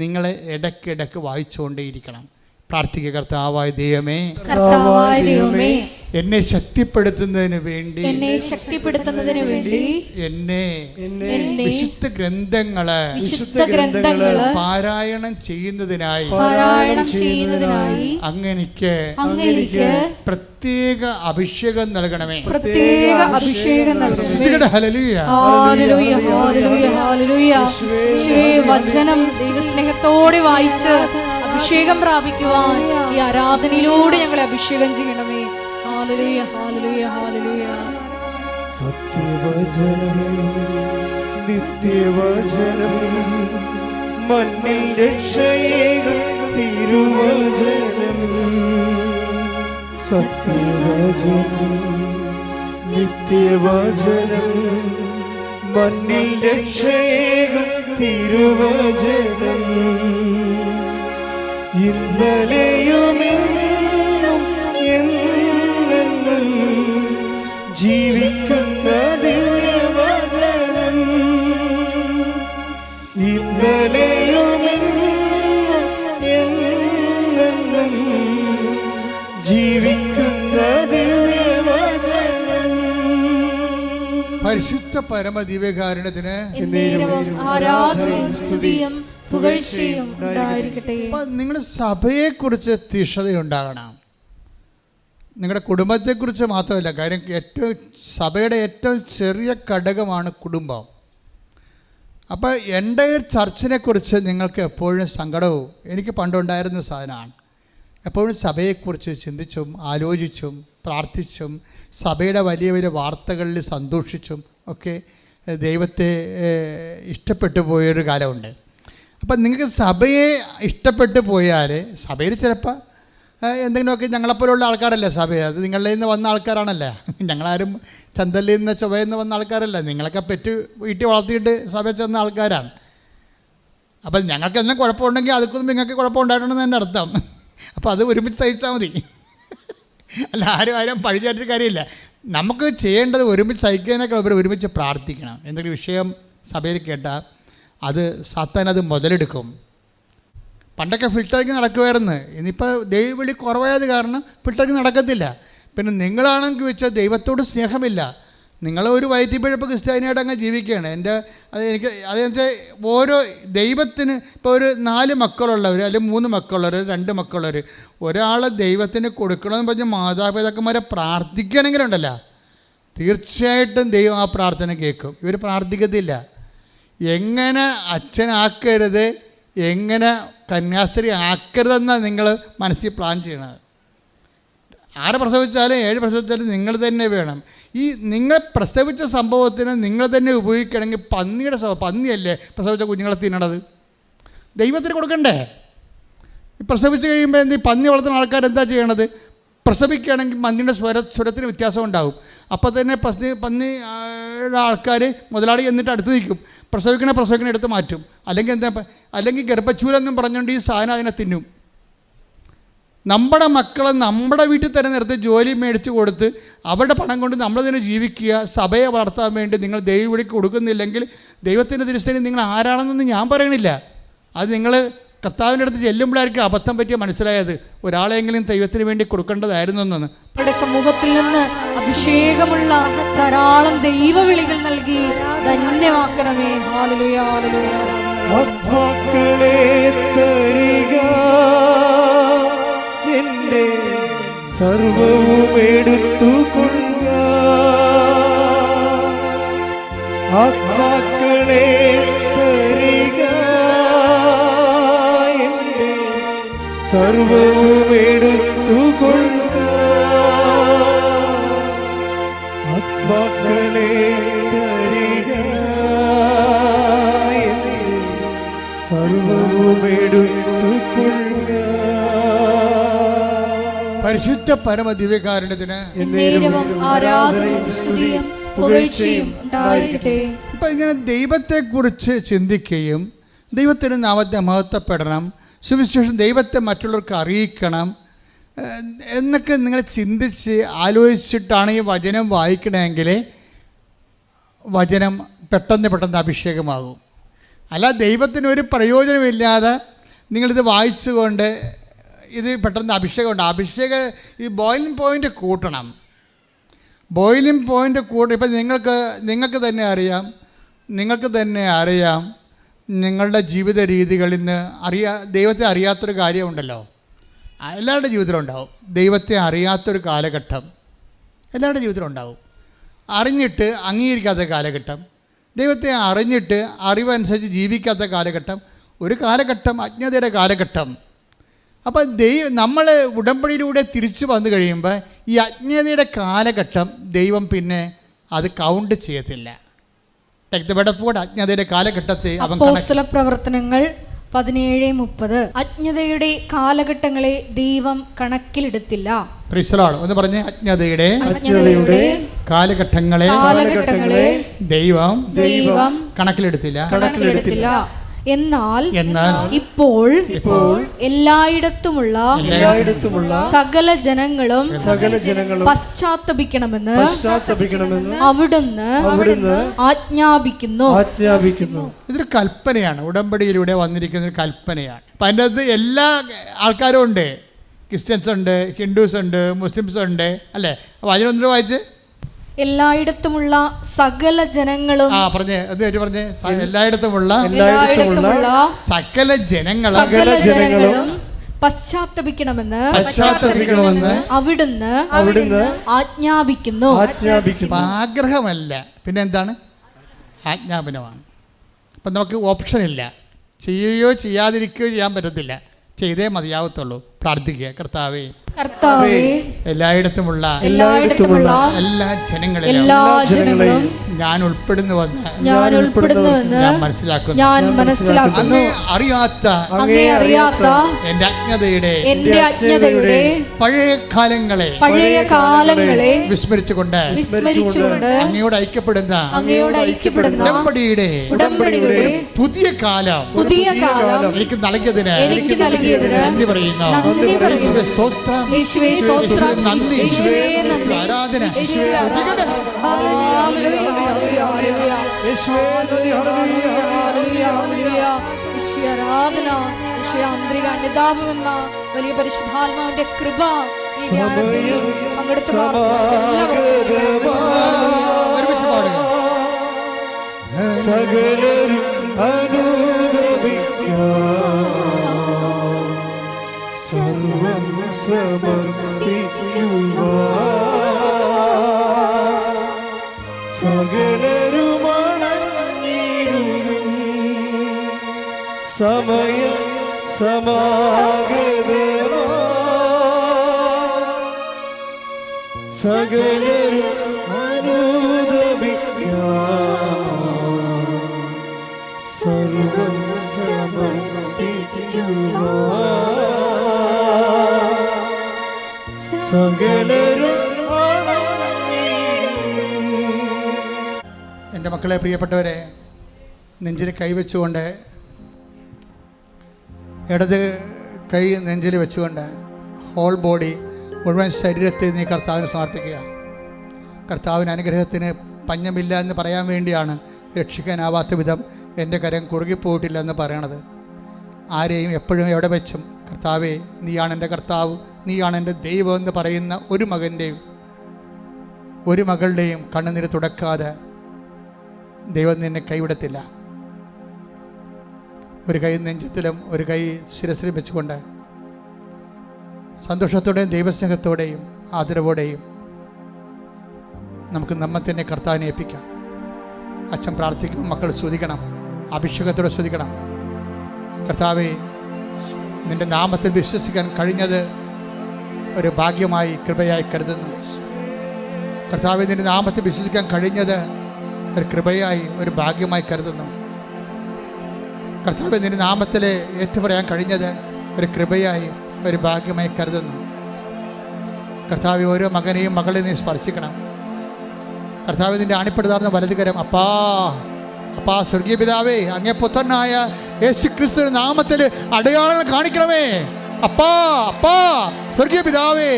[SPEAKER 1] നിങ്ങളെ ഇടയ്ക്കിടയ്ക്ക് വായിച്ചുകൊണ്ടേയിരിക്കണം. പ്രാർത്ഥിക്കുക കർത്താവായ ദൈവമേ
[SPEAKER 3] കർത്താവായ ദൈവമേ
[SPEAKER 1] എന്നെ ശക്തിപ്പെടുത്തുന്നതിന് വേണ്ടി
[SPEAKER 3] എന്നെ ശക്തിപ്പെടുത്തുന്നതിന് വേണ്ടി
[SPEAKER 1] എന്നെ വിശുദ്ധ ഗ്രന്ഥങ്ങൾ
[SPEAKER 3] വിശുദ്ധ ഗ്രന്ഥങ്ങൾ
[SPEAKER 1] പാരായണം ചെയ്യുന്നതിനായി
[SPEAKER 3] പാരായണം ചെയ്യുന്നതിനായി
[SPEAKER 1] അങ്ങനെക്ക്
[SPEAKER 3] അങ്ങനെക്ക്
[SPEAKER 1] പ്രത്യേക അഭിഷേകം നൽകണമേ.
[SPEAKER 3] പ്രത്യേക അഭിഷേകം നൽകണമേ.
[SPEAKER 1] ഹല്ലേലൂയ.
[SPEAKER 3] ഹല്ലേലൂയ. ഹല്ലേലൂയ. ഹല്ലേലൂയ വചനം ദൈവസ്നേഹത്തോടെ വായിച്ച് അഭിഷേകം പ്രാപിക്കുവാൻ ഈ ആരാധനയിലൂടെ ഞങ്ങളെ അഭിഷേകം ചെയ്യണമേ. ഹാലലൂയ ഹാലലൂയ ഹാലലൂയ
[SPEAKER 2] സത്യവചനം നിത്യവചനം മണ്ണിൽ രക്ഷയേകും തിരുവചനം. സത്യവചനം നിത്യവചനം മണ്ണിൽ രക്ഷയേകും തിരുവചനം. ഇന്നലെയുമെന്നും എന്നെന്നും ജീവിക്കുന്ന ദിവ്യവചനം ഇന്നലെയുമെന്നും എന്നെന്നും ജീവിക്കുന്ന ദിവ്യവചനം
[SPEAKER 1] പരിശുദ്ധ പരമദിവ്യകാരുണ്യത്തിന്
[SPEAKER 3] എന്നേരവും ആരാധനയും സ്തുതിയും പുകഴ്ചയും ഉണ്ടായിരിക്കട്ടെ.
[SPEAKER 1] കുറിച്ച് നിങ്ങൾ സഭയെക്കുറിച്ച് തീഷ്ണതയുണ്ടാകണം നിങ്ങളുടെ കുടുംബത്തെക്കുറിച്ച് മാത്രമല്ല കാര്യം ഏറ്റവും സഭയുടെ ഏറ്റവും ചെറിയ ഘടകമാണ് കുടുംബം. അപ്പോൾ എന്റെ ചർച്ചിനെ കുറിച്ച് നിങ്ങൾക്ക് എപ്പോഴും സങ്കടവും എനിക്ക് പണ്ടുണ്ടായിരുന്ന സാധനമാണ്. എപ്പോഴും സഭയെക്കുറിച്ച് ചിന്തിച്ചും ആലോചിച്ചും പ്രാർത്ഥിച്ചും സഭയുടെ വലിയ വലിയ വാർത്തകളിൽ സന്തോഷിച്ചും ഒക്കെ ദൈവത്തെ ഇഷ്ടപ്പെട്ടു പോയൊരു കാലമുണ്ട്. അപ്പം നിങ്ങൾക്ക് സഭയെ ഇഷ്ടപ്പെട്ടു പോയാൽ സഭയിൽ ചിലപ്പോൾ എന്തെങ്കിലുമൊക്കെ ഞങ്ങളെപ്പോലുള്ള ആൾക്കാരല്ലേ സഭ അത് നിങ്ങളിൽ നിന്ന് വന്ന ആൾക്കാരാണല്ലേ? ഞങ്ങളാരും ചന്തലിൽ നിന്ന് ചൊവ്വയിൽ നിന്ന് വന്ന ആൾക്കാരല്ല? നിങ്ങളൊക്കെ പെറ്റ് വീട്ടിൽ വളർത്തിയിട്ട് സഭയിൽ ചെന്ന ആൾക്കാരാണ്. അപ്പം ഞങ്ങൾക്ക് എന്തെങ്കിലും കുഴപ്പമുണ്ടെങ്കിൽ അതൊക്കെ നിങ്ങൾക്ക് കുഴപ്പമുണ്ടായിട്ടുണ്ടെന്ന് എന്റെ അർത്ഥം. അപ്പോൾ അത് ഒരുമിച്ച് സഹിച്ചാൽ മതി. അല്ല ആരും ആരും പഴിചാറ്റൊരു കാര്യമില്ല. നമുക്ക് ചെയ്യേണ്ടത് ഒരുമിച്ച് സഹിക്കുന്നതിനേക്കാൾ ഒരുമിച്ച് പ്രാർത്ഥിക്കണം. എന്തെങ്കിലും വിഷയം സഭയിൽ കേട്ടാൽ അത് സത്താൻ അത് മുതലെടുക്കും. പണ്ടൊക്കെ ഫിൽറ്ററിങ് നടക്കുമായിരുന്നു ഇനിയിപ്പോൾ ദൈവവിളി കുറവായത് കാരണം ഫിൽറ്ററിങ് നടക്കത്തില്ല. പിന്നെ നിങ്ങളാണെങ്കിൽ വെച്ചാൽ ദൈവത്തോട് സ്നേഹമില്ല. നിങ്ങൾ ഒരു വയറ്റിപ്പിഴപ്പ് ക്രിസ്ത്യാനിയായിട്ട് അങ്ങ് ജീവിക്കുകയാണ്. എന്റെ അത് എനിക്ക് അതെന്ന് ഓരോ ദൈവത്തിന് ഇപ്പോൾ ഒരു നാല് മക്കളുള്ളവർ അല്ലെങ്കിൽ മൂന്ന് മക്കളുള്ളവർ രണ്ട് മക്കളുള്ളവർ ഒരാൾ ദൈവത്തിന് കൊടുക്കണമെന്ന് പറഞ്ഞ് മാതാപിതാക്കന്മാരെ പ്രാർത്ഥിക്കണമെങ്കിലുണ്ടല്ലോ തീർച്ചയായിട്ടും ദൈവം ആ പ്രാർത്ഥന കേൾക്കും. ഇവർ പ്രാർത്ഥിക്കത്തില്ല. എങ്ങനെ അച്ഛനാക്കരുത് എങ്ങനെ കന്യാസ്ത്രീ ആക്കരുതെന്നാണ് നിങ്ങൾ മനസ്സിൽ പ്ലാൻ ചെയ്യണത്. ആരെ പ്രസവിച്ചാലും ഏഴ് പ്രസവിച്ചാലും നിങ്ങൾ തന്നെ വേണം. ഈ നിങ്ങൾ പ്രസവിച്ച സംഭവത്തിന് നിങ്ങൾ തന്നെ ഉപയോഗിക്കണമെങ്കിൽ പന്നിയുടെ പന്നിയല്ലേ പ്രസവിച്ച കുഞ്ഞുങ്ങളെ തിന്നണത്? ദൈവത്തിന് കൊടുക്കണ്ടേ? പ്രസവിച്ച് കഴിയുമ്പോൾ എന്ത് പന്നി വളർത്തുന്ന ആൾക്കാർ എന്താ ചെയ്യണത്? പ്രസവിക്കുകയാണെങ്കിൽ പന്നിയുടെ സ്വര സ്വരത്തിന് വ്യത്യാസം ഉണ്ടാകും അപ്പോൾ തന്നെ പന്നി പന്നി ആൾക്കാർ മുതലാളി എന്നിട്ട് അടുത്ത് നിൽക്കും. പ്രസവിക്കണ പ്രസവിക്കണ എടുത്ത് മാറ്റും. അല്ലെങ്കിൽ എന്താ അല്ലെങ്കിൽ ഗർഭച്ചൂരെന്നും പറഞ്ഞുകൊണ്ട് ഈ സാധനം അതിനെ തിന്നും. നമ്മുടെ മക്കളെ നമ്മുടെ വീട്ടിൽ തന്നെ നിർത്തി ജോലി മേടിച്ച് കൊടുത്ത് അവരുടെ പണം കൊണ്ട് നമ്മൾ തന്നെ ജീവിക്കുക സഭയെ വളർത്താൻ വേണ്ടി നിങ്ങൾ ദൈവവിളിക്ക് കൊടുക്കുന്നില്ലെങ്കിൽ ദൈവത്തിന്റെ തിരുസ്ഥിതി നിങ്ങൾ ആരാണെന്നൊന്നും ഞാൻ പറയണില്ല. അത് നിങ്ങൾ കർത്താവിന്റെ അടുത്ത് ചെല്ലുമ്പോഴായിരിക്കും അബദ്ധം പറ്റിയ മനസ്സിലായത്. ഒരാളെങ്കിലും ദൈവത്തിന് വേണ്ടി കൊടുക്കേണ്ടതായിരുന്നു എന്ന്
[SPEAKER 3] നമ്മുടെ സമൂഹത്തിൽ നിന്ന് അഭിഷേകമുള്ള ധാരാളം ദൈവവിളികൾ നൽകി ധന്യമാക്കണമേ. ഹാലലുയ
[SPEAKER 2] ആത്മാക്കളെ തരിക. എന്റെ സർവവും എടുത്തുകൊള്ളുക ആത്മാക്കളെ സർവവും എടുത്തുകൊണ്ട് ആത്മാക്കളെ തരിക സർവവും എടുത്തുകൊണ്ട്
[SPEAKER 1] പരിശുദ്ധ
[SPEAKER 3] പുകഴ്ചയും ഉണ്ടായിരിക്കട്ടെ.
[SPEAKER 1] ഇപ്പം ഇങ്ങനെ ദൈവത്തെക്കുറിച്ച് ചിന്തിക്കുകയും ദൈവത്തിന്റെ നാമത്തെ മഹത്വപ്പെടണം. സുവിശേഷം ദൈവത്തെ മറ്റുള്ളവർക്ക് അറിയിക്കണം. എന്നൊക്കെ നിങ്ങൾ ചിന്തിച്ച് ആലോചിച്ചിട്ടാണ് ഈ വചനം വായിക്കണമെങ്കിൽ വചനം പെട്ടെന്ന് പെട്ടെന്ന് അഭിഷേകമാകും. അല്ല ദൈവത്തിന് ഒരു പ്രയോജനമില്ലാതെ നിങ്ങളിത് വായിച്ചുകൊണ്ട് ഇത് പെട്ടെന്ന് അഭിഷേകമുണ്ട്. അഭിഷേക ഈ ബോയിലിംഗ് പോയിന്റ് കൂട്ടണം. ബോയിലിംഗ് പോയിന്റ് കൂട്ടി ഇപ്പം നിങ്ങൾക്ക് നിങ്ങൾക്ക് തന്നെ അറിയാം. നിങ്ങൾക്ക് തന്നെ അറിയാം. നിങ്ങളുടെ ജീവിത രീതികളിൽ നിന്ന് അറിയാ ദൈവത്തെ അറിയാത്തൊരു കാര്യമുണ്ടല്ലോ. എല്ലാവരുടെ ജീവിതത്തിലും ഉണ്ടാവും ദൈവത്തെ അറിയാത്തൊരു കാലഘട്ടം എല്ലാവരുടെ ജീവിതത്തിലും ഉണ്ടാവും അറിഞ്ഞിട്ട് അംഗീകരിക്കാത്ത കാലഘട്ടം ദൈവത്തെ അറിഞ്ഞിട്ട് അറിവനുസരിച്ച് ജീവിക്കാത്ത കാലഘട്ടം ഒരു കാലഘട്ടം അജ്ഞതയുടെ കാലഘട്ടം. അപ്പം ദൈവ നമ്മൾ ഉടമ്പടിയിലൂടെ തിരിച്ചു വന്നു കഴിയുമ്പോൾ ഈ അജ്ഞതയുടെ കാലഘട്ടം ദൈവം പിന്നെ അത് കൗണ്ട് ചെയ്യത്തില്ല. രക്തപടപ്പോട് അജ്ഞതയുടെ കാലഘട്ടത്തെ അവൻ
[SPEAKER 3] പ്രവർത്തനങ്ങൾ പതിനേഴ് മുപ്പത്. അജ്ഞതയുടെ കാലഘട്ടങ്ങളെ ദൈവം കണക്കിലെടുത്തില്ല.
[SPEAKER 1] ഒന്ന് എന്ന് പറഞ്ഞ് അജ്ഞതയുടെ
[SPEAKER 3] അജ്ഞതയുടെ
[SPEAKER 1] കാലഘട്ടങ്ങളെ
[SPEAKER 3] കാലഘട്ടങ്ങളെ
[SPEAKER 1] ദൈവം
[SPEAKER 3] ദൈവം
[SPEAKER 1] കണക്കിലെടുത്തില്ല.
[SPEAKER 3] കണക്കിലെടുത്തില്ല. എന്നാൽ
[SPEAKER 1] എന്നാൽ
[SPEAKER 3] ഇപ്പോൾ ഇപ്പോൾ എല്ലായിടത്തുമുള്ള
[SPEAKER 2] എല്ലായിടത്തുമുള്ള
[SPEAKER 3] സകല ജനങ്ങളും
[SPEAKER 2] സകല ജനങ്ങളും
[SPEAKER 3] പശ്ചാത്തപിക്കണമെന്ന്
[SPEAKER 2] പശ്ചാത്തപിക്കണമെന്ന്
[SPEAKER 3] അവിടുന്ന്
[SPEAKER 2] അവിടുന്ന്
[SPEAKER 3] ആജ്ഞാപിക്കുന്നു.
[SPEAKER 2] ആജ്ഞാപിക്കുന്നു.
[SPEAKER 1] ഇതൊരു കൽപ്പനയാണ്. ഉടമ്പടിയിലൂടെ വന്നിരിക്കുന്ന ഒരു കൽപ്പനയാണ്. അപ്പം അതിന്റെ അകത്ത് എല്ലാ ആൾക്കാരും ഉണ്ട്. ക്രിസ്ത്യൻസ് ഉണ്ട് ഹിന്ദുസ് ഉണ്ട് മുസ്ലിംസ് ഉണ്ട്. അല്ലേ? അപ്പോൾ അതിനൊന്നിട്ട് വായിച്ച്.
[SPEAKER 3] എല്ലായിടത്തുമുള്ള സകല ജനങ്ങളും
[SPEAKER 1] ആ പറഞ്ഞേ വെച്ച് പറഞ്ഞേ? സ- എല്ലായിടത്തുമുള്ള
[SPEAKER 3] എല്ലായിടത്തുമുള്ള
[SPEAKER 1] സകല ജനങ്ങൾ
[SPEAKER 3] സകല ജനങ്ങളും പശ്ചാത്തപിക്കണമെന്ന്
[SPEAKER 1] പശ്ചാത്തപിക്കണമെന്ന്
[SPEAKER 3] അവിടുന്ന്
[SPEAKER 2] അവിടുന്ന്
[SPEAKER 3] ആജ്ഞാപിക്കുന്നു.
[SPEAKER 2] ആജ്ഞാപിക്കുന്നു.
[SPEAKER 1] ആഗ്രഹമല്ല. പിന്നെ എന്താണ്? ആജ്ഞാപനമാണ്. അപ്പം നമുക്ക് ഓപ്ഷൻ ഇല്ല. ചെയ്യുകയോ ചെയ്യാതിരിക്കുകയോ ചെയ്യാൻ പറ്റത്തില്ല. ചെയ്തേ മതിയാവത്തുള്ളൂ. പ്രാർത്ഥിക്കുക. കർത്താവേ
[SPEAKER 3] കർത്താവേ
[SPEAKER 1] എല്ലായിടത്തുമുള്ള
[SPEAKER 3] എല്ലായിടത്തുമുള്ള
[SPEAKER 1] എല്ലാ ജനങ്ങളിലും
[SPEAKER 3] എല്ലാ ജനങ്ങളും
[SPEAKER 1] ഞാൻ ഉൾപ്പെടുന്നുവെന്ന്
[SPEAKER 3] ഞാൻ ഉൾപ്പെടുന്നുവെന്ന്
[SPEAKER 1] ഞാൻ മനസ്സിലാക്കുന്നു.
[SPEAKER 3] ഞാൻ മനസ്സിലാക്കുന്നു.
[SPEAKER 1] അങ്ങേ അറിയാത്ത
[SPEAKER 3] അങ്ങേ അറിയാത്ത
[SPEAKER 1] എന്റെ അജ്ഞതയുടെ
[SPEAKER 3] എന്റെ അജ്ഞതയുടെ
[SPEAKER 1] പഴയ കാലങ്ങളെ
[SPEAKER 3] പഴയ കാലങ്ങളെ
[SPEAKER 1] വിസ്മരിച്ചുകൊണ്ട്
[SPEAKER 3] വിസ്മരിച്ചുകൊണ്ട്
[SPEAKER 1] അങ്ങയോട് ഐക്യപ്പെടുന്ന
[SPEAKER 3] അങ്ങയോട് ഐക്യപ്പെടുന്ന
[SPEAKER 1] ഉടമ്പടിയുടെ
[SPEAKER 3] ഉടമ്പടിയുടെ
[SPEAKER 1] പുതിയ കാലം
[SPEAKER 3] പുതിയ കാലം
[SPEAKER 1] എനിക്ക് നൽകിയതിന്
[SPEAKER 3] എനിക്ക് നൽകിയതിന്
[SPEAKER 1] നന്ദി പറയുന്നു. ആരാധന
[SPEAKER 3] ആന്തരിക വലിയ പരിശുദ്ധാത്മാവിന്റെ കൃപ ഈ ധ്യാനത്തിൽ പങ്കെടുത്ത്
[SPEAKER 2] സകലരും അനുദപിക്കാം സമർപ്പിക്കുക സമയം സമാഗതമാ. സകലരും
[SPEAKER 1] എന്റെ മക്കളെ പ്രിയപ്പെട്ടവരെ നെഞ്ചിൽ കൈവച്ചുകൊണ്ട് ഇടത് കൈ നെഞ്ചിൽ വെച്ചുകൊണ്ട് ഹോൾ ബോഡി മുഴുവൻ ശരീരത്തെ നീ കർത്താവിന് സമർപ്പിക്കുക. കർത്താവിന് അനുഗ്രഹത്തിന് പഞ്ഞമില്ല എന്ന് പറയാൻ വേണ്ടിയാണ് രക്ഷിക്കാനാവാത്ത വിധം എന്റെ കരം കുറുകിപ്പോയിട്ടില്ല എന്ന് പറയണത്. ആരെയും എപ്പോഴും എവിടെ വെച്ചും കർത്താവേ നീയാണ് എന്റെ കർത്താവ് നീയാണ് എന്റെ ദൈവം എന്ന് പറയുന്ന ഒരു മകന്റെയും ഒരു മകളുടെയും കണ്ണുനീര് തുടക്കാതെ ദൈവം നിന്നെ കൈവിടത്തില്ല. ഒരു കൈ നെഞ്ചത്തിലും ഒരു കൈ ശിരസിലും വെച്ചുകൊണ്ട് സന്തോഷത്തോടെയും ദൈവസ്നേഹത്തോടെയും ആദരവോടെയും നമുക്ക് നമ്മെ തന്നെ കർത്താവിനെ ഏൽപ്പിക്കാം. അച്ഛൻ പ്രാർത്ഥിക്കും മക്കൾ ശ്രദ്ധിക്കണം അഭിഷേകത്തോടെ ശ്രദ്ധിക്കണം കർത്താവെ നിന്റെ നാമത്തിൽ വിശ്വസിക്കാൻ കഴിഞ്ഞത് ഒരു ഭാഗ്യമായി കൃപയായി കരുതുന്നു. കർത്താവിന്റെ നാമത്തെ വിശ്വസിക്കാൻ കഴിഞ്ഞത് ഒരു കൃപയായി ഒരു ഭാഗ്യമായി കരുതുന്നു. കർത്താവ് നിന്റെ ഏറ്റു ഏറ്റുപറയാൻ കഴിഞ്ഞത് ഒരു കൃപയായി ഒരു ഭാഗ്യമായി കരുതുന്നു. കർത്താവ് ഓരോ മകനെയും മകളെയും നീ സ്പർശിക്കണം. കർത്താവ് നിന്റെ ആണിപ്പെടുതാർന്ന വലതുകരം അപ്പാ അപ്പാ സ്വർഗീയ പിതാവേ അങ്ങേ പുത്രനായ യേശു ക്രിസ്തു നാമത്തിൽ അടയാളങ്ങൾ കാണിക്കണമേ. അപ്പാ അപ്പാ സ്വർഗീയ പിതാവേ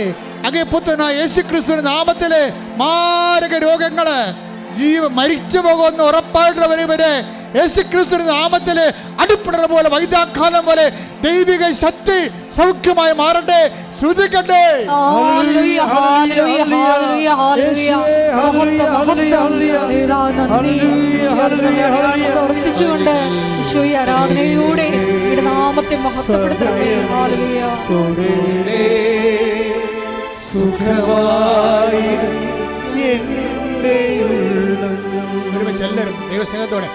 [SPEAKER 1] അങ്ങേ പുത്രനായ യേശു ക്രിസ്തുവിന്റെ നാമത്തിൽ മാരക രോഗങ്ങൾ ജീവ മരിച്ചു പോകുന്ന ഉറപ്പായിട്ടുള്ളവരെ വരെ യേശു ക്രിസ്തുവിന്റെ നാമത്തിൽ അടിപ്പിടർ പോലെ വൈദ്യാഘാതം പോലെ ദൈവിക ശക്തി സൗഖ്യമായി മാറട്ടെ. ശ്രുതിക്കട്ടെ.
[SPEAKER 3] പ്രവർത്തിച്ചുകൊണ്ട് ഈശോയെ ആരാധനയിലൂടെ ഇവിടെ നാമത്തെ
[SPEAKER 1] ഒരുമിച്ച് എല്ലാവരും ദൈവസ്നേഹത്തോടെ.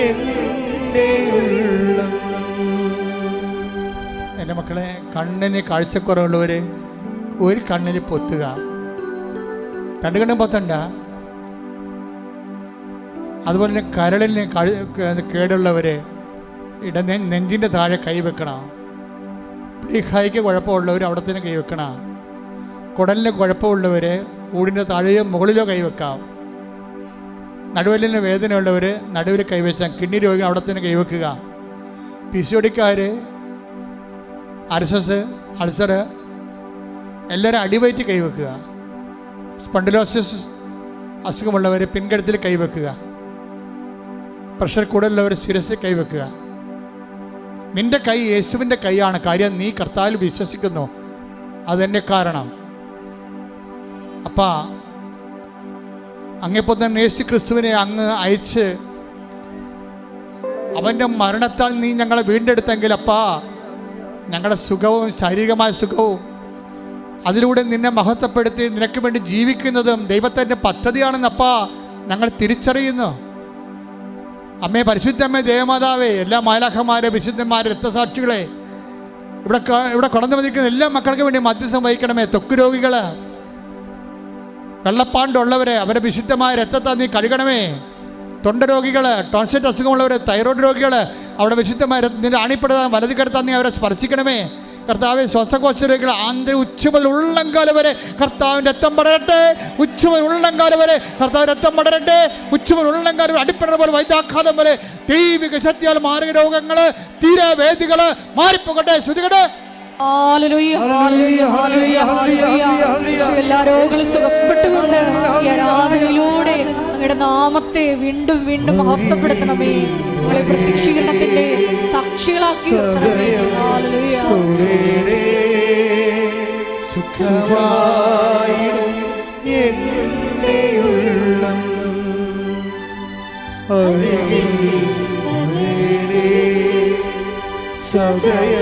[SPEAKER 2] എന്റെ ഉള്ളം.
[SPEAKER 1] മക്കളെ കണ്ണിന് കാഴ്ചക്കുറവുള്ളവർ ഒരു കണ്ണിന് പൊത്തുക. രണ്ട് കണ്ണും പൊത്തണ്ട. അതുപോലെ തന്നെ കരളിന് കേടുള്ളവര് ഇട നെഞ്ചിന്റെ താഴെ കൈവെക്കണം. ഹൈക്ക് കുഴപ്പമുള്ളവർ അവിടെ തന്നെ കൈ വെക്കണം കുടലിന് കുഴപ്പമുള്ളവർ ഊടിന്റെ താഴെയോ മുകളിലോ കൈവെക്കാം. നടുവലിന് വേദനയുള്ളവർ നടുവിൽ കൈവച്ചാൽ കിഡ്നി രോഗികൾ അവിടെ തന്നെ കൈവെക്കുക. പി സി അർസസ് അൾസർ എല്ലാവരും അടിവയറ്റ് കൈവെക്കുക. സ്പണ്ടിലോസിസ് അസുഖമുള്ളവർ പിൻകഴുത്തിൽ കൈവെക്കുക. പ്രഷർ കൂടുതലുള്ളവർ ശിരസിൽ കൈവെക്കുക. നിന്റെ കൈ യേശുവിന്റെ കൈയാണ്. കാര്യം നീ കർത്താവിൽ വിശ്വസിക്കുന്നു. അതെന്നെ കാരണം. അപ്പാ അങ്ങേപ്പോൾ തന്നെ യേശു ക്രിസ്തുവിനെ അങ്ങ് അയച്ച് അവന്റെ മരണത്താൽ നീ ഞങ്ങളെ വീണ്ടെടുത്തെങ്കിൽ അപ്പാ ഞങ്ങളുടെ സുഖവും ശാരീരികമായ സുഖവും അതിലൂടെ നിന്നെ മഹത്വപ്പെടുത്തി നിനക്ക് വേണ്ടി ജീവിക്കുന്നതും ദൈവത്തിന്റെ പദ്ധതിയാണെന്നപ്പാ ഞങ്ങൾ തിരിച്ചറിയുന്നു. അമ്മേ പരിശുദ്ധമ്മേ ദേവമാതാവേ എല്ലാ മാലാഖമാരെ വിശുദ്ധന്മാരെ രക്തസാക്ഷികളെ ഇവിടെ ഇവിടെ കടന്നു വന്നിരിക്കുന്ന എല്ലാ മക്കൾക്കും വേണ്ടി മധ്യസ്ഥം വഹിക്കണമേ തൊക്കു രോഗികൾ വെള്ളപ്പാണ്ടുള്ളവരെ അവരെ വിശുദ്ധമായ രക്തത്താൽ നീ കഴുകണമേ. തൊണ്ട രോഗികൾ ടോൺസെറ്റ് അസുഖമുള്ളവർ തൈറോയ്ഡ് രോഗികൾ അവിടെ വിശുദ്ധമായ നിന്റെ അണിപ്പെടുത്താൻ വലതു കിടത്താൻ നീ അവരെ സ്പർശിക്കണമേ. കർത്താവ് ശ്വാസകോശ രോഗികൾ ആന്തരിക ഉച്ചമൽ ഉള്ളംകാലം വരെ കർത്താവിന്റെ രക്തം പടരട്ടെ. ഉച്ചമൽ ഉള്ളംകാലം വരെ കർത്താവ് രക്തം പടരട്ടെ. ഉച്ചമൽ ഉള്ളംകാലം വരെ അടിപ്പെടുന്ന പോലെ വൈദ്യാഘാതം വരെ ദൈവിക ശക്തിയാൽ മാരക രോഗങ്ങൾ തീരവേദികൾ മാറിപ്പോകട്ടെ. ശ്രുതികട്ടെ
[SPEAKER 3] എല്ലാ രോഗങ്ങളും സുഖപ്പെട്ടുകൊണ്ട് ഈ ആരാധനയിലൂടെ അങ്ങയുടെ നാമത്തെ വീണ്ടും വീണ്ടും മഹത്വപ്പെടുത്തണമേ. നിങ്ങളെ പ്രത്യക്ഷീകരണത്തിന്റെ സാക്ഷികളാക്കി.
[SPEAKER 2] സുഖമായിടും സദയം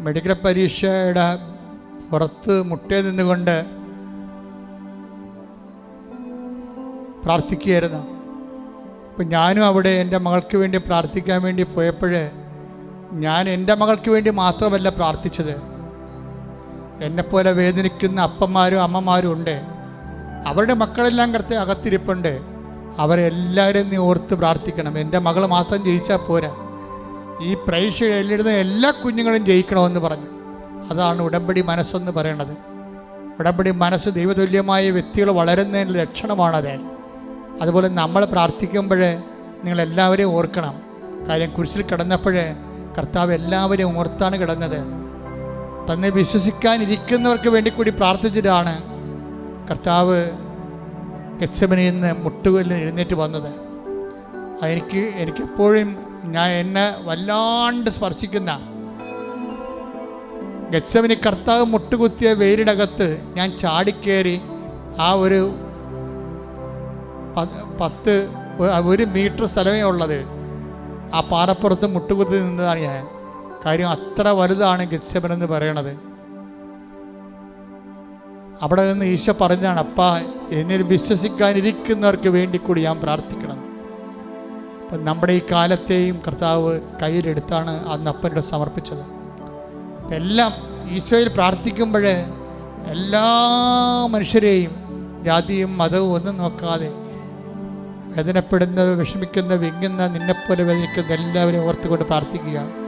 [SPEAKER 1] മെഡിക്കൽ പരീക്ഷയുടെ പുറത്ത് മുട്ടേ നിന്നുകൊണ്ട് പ്രാർത്ഥിക്കുകയായിരുന്നു. അപ്പം ഞാനും അവിടെ എന്റെ മകൾക്ക് വേണ്ടി പ്രാർത്ഥിക്കാൻ വേണ്ടി പോയപ്പോൾ ഞാൻ എന്റെ മകൾക്ക് വേണ്ടി മാത്രമല്ല പ്രാർത്ഥിച്ചത്. എന്നെപ്പോലെ വേദനിക്കുന്ന അപ്പന്മാരും അമ്മമാരും ഉണ്ട്. അവരുടെ മക്കളെല്ലാം കറുത്ത് അകത്തിരിപ്പുണ്ട്. അവരെല്ലാവരും നീ ഓർത്ത് പ്രാർത്ഥിക്കണം. എന്റെ മകൾ മാത്രം ജയിച്ചാൽ പോരാ. ഈ പരീക്ഷ എല്ലിടുന്ന എല്ലാ കുഞ്ഞുങ്ങളും ജയിക്കണമെന്ന് പറഞ്ഞു. അതാണ് ഉടമ്പടി മനസ്സെന്ന് പറയണത്. ഉടമ്പടി മനസ്സ് ദൈവതുല്യമായ വ്യക്തികൾ വളരുന്നതിന്റെ ലക്ഷണമാണത്. അതുപോലെ നമ്മൾ പ്രാർത്ഥിക്കുമ്പോൾ നിങ്ങളെല്ലാവരെയും ഓർക്കണം. കാര്യം കുരിശിൽ കിടന്നപ്പോൾ കർത്താവ് എല്ലാവരെയും ഓർത്താണ് കിടന്നത്. തന്നെ വിശ്വസിക്കാനിരിക്കുന്നവർക്ക് വേണ്ടി കൂടി പ്രാർത്ഥിച്ചിട്ടാണ് കർത്താവ് ഗച്ചമനിൽ നിന്ന് മുട്ടുകല്ലിന് എഴുന്നേറ്റ് വന്നത്. എനിക്ക് എനിക്കെപ്പോഴും ഞാൻ എന്നെ വല്ലാണ്ട് സ്പർശിക്കുന്ന ഗച്ചമനി കർത്താവ് മുട്ടുകുത്തിയ വെയിലിനകത്ത് ഞാൻ ചാടിക്കേറി ആ ഒരു പത്ത് ഒരു മീറ്റർ സ്ഥലമേ ഉള്ളത്. ആ പാറപ്പുറത്ത് മുട്ടുകുത്തി നിന്നതാണ് ഞാൻ. കാര്യം അത്ര വലുതാണ് ഗത്സമൻ എന്ന് പറയണത്. അവിടെ നിന്ന് ഈശോ പറഞ്ഞാണ് അപ്പാ എന്നിൽ വിശ്വസിക്കാനിരിക്കുന്നവർക്ക് വേണ്ടി കൂടി ഞാൻ പ്രാർത്ഥിക്കണം. നമ്മുടെ ഈ കാലത്തെയും കർത്താവ് കയ്യിലെടുത്താണ് അന്ന് അപ്പനോട് സമർപ്പിച്ചത്. എല്ലാം ഈശോയിൽ പ്രാർത്ഥിക്കുമ്പോഴേ എല്ലാ മനുഷ്യരെയും ജാതിയും മതവും ഒന്നും നോക്കാതെ വേദനപ്പെടുന്നത് വിഷമിക്കുന്ന വിങ്ങുന്ന നിന്നെപ്പോലെ വേദനിക്കുന്ന എല്ലാവരെയും ഓർത്തുകൊണ്ട് പ്രാർത്ഥിക്കുക.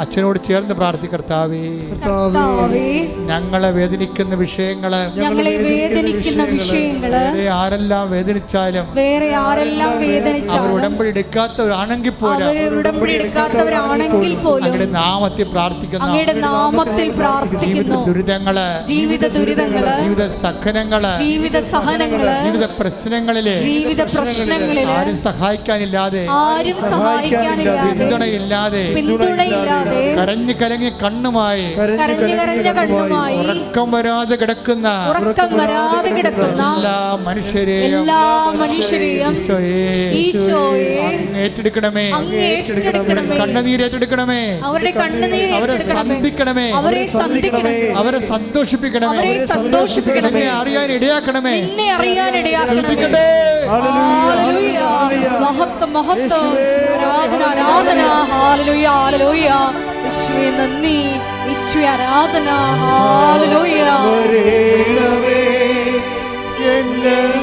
[SPEAKER 1] അച്ഛനോട് ചേർന്ന് പ്രാർത്ഥിക്കർത്താവേ
[SPEAKER 3] കർത്താവേ
[SPEAKER 1] ഞങ്ങളെ വേദനിക്കുന്ന വിഷയങ്ങൾ
[SPEAKER 3] ഞങ്ങളെ വേദനിക്കുന്ന
[SPEAKER 1] വിഷയങ്ങൾ ആരെല്ലാം വേദനിച്ചാലും
[SPEAKER 3] വേറെ ആരെല്ലാം
[SPEAKER 1] അവർ
[SPEAKER 3] വേദനിച്ചാലും
[SPEAKER 1] ഉടമ്പടി എടുക്കാത്തവരാണെങ്കിൽ പോലും
[SPEAKER 3] അവർ ഉടമ്പടി എടുക്കാത്തവരാണെങ്കിൽ പോലും
[SPEAKER 1] അങ്ങയുടെ നാമത്തിൽ പ്രാർത്ഥിക്കുന്ന
[SPEAKER 3] അങ്ങയുടെ നാമത്തിൽ
[SPEAKER 1] ജീവിത
[SPEAKER 3] പ്രാർത്ഥിക്കുന്നു.
[SPEAKER 1] ദുരിതങ്ങൾ
[SPEAKER 3] ജീവിത ദുരിതങ്ങൾ
[SPEAKER 1] ജീവിത സഹനങ്ങൾ
[SPEAKER 3] ജീവിത സഹനങ്ങൾ
[SPEAKER 1] ജീവിത പ്രശ്നങ്ങളിൽ
[SPEAKER 3] ജീവിത പ്രശ്നങ്ങളിൽ
[SPEAKER 1] ആരും സഹായിക്കാനില്ലാതെ
[SPEAKER 3] ആരും സഹായിക്കാനില്ലാതെ
[SPEAKER 1] പിന്തുണയില്ലാതെ
[SPEAKER 3] പിന്തുണയില്ലാതെ
[SPEAKER 1] കരഞ്ഞു കലങ്ങി കണ്ണുമായി
[SPEAKER 3] കരഞ്ഞു കരഞ്ഞ കണ്ണുമായി
[SPEAKER 1] ഉറക്കം വരാതെ കിടക്കുന്ന
[SPEAKER 3] ഉറക്കം വരാതെ കിടക്കുന്ന
[SPEAKER 1] എല്ലാ മനുഷ്യരെയും
[SPEAKER 3] എല്ലാ മനുഷ്യരെയും
[SPEAKER 1] ഈശോയെ ഏറ്റെടുക്കണമേ.
[SPEAKER 3] അങ്ങ് ഏറ്റെടുക്കണമേ.
[SPEAKER 1] കണ്ണുനീര് ഏറ്റെടുക്കണമേ.
[SPEAKER 3] അവരുടെ കണ്ണുനീർ
[SPEAKER 1] അവരെ
[SPEAKER 3] ഏറ്റെടുക്കണമേ.
[SPEAKER 1] സന്ധിക്കണമേ.
[SPEAKER 3] അവരെ സന്ധിക്കണമേ.
[SPEAKER 1] അവരെ സന്തോഷിപ്പിക്കണമേ.
[SPEAKER 3] അവരെ സന്തോഷിപ്പിക്കണമേ.
[SPEAKER 1] അറിയാൻ ഇടയാക്കണമേ.
[SPEAKER 3] നിന്നെ അറിയാൻ ഇടയാക്കണമേ. ഹല്ലേലൂയ. മഹത്വം മഹത്വം. ആരാധന ആരാധന. ഹാലലൂയ ഹാലലൂയ. യേശുവേ നന്ദി. യേശുവേ ആരാധന. ഹാലലൂയ.
[SPEAKER 2] എന്നെ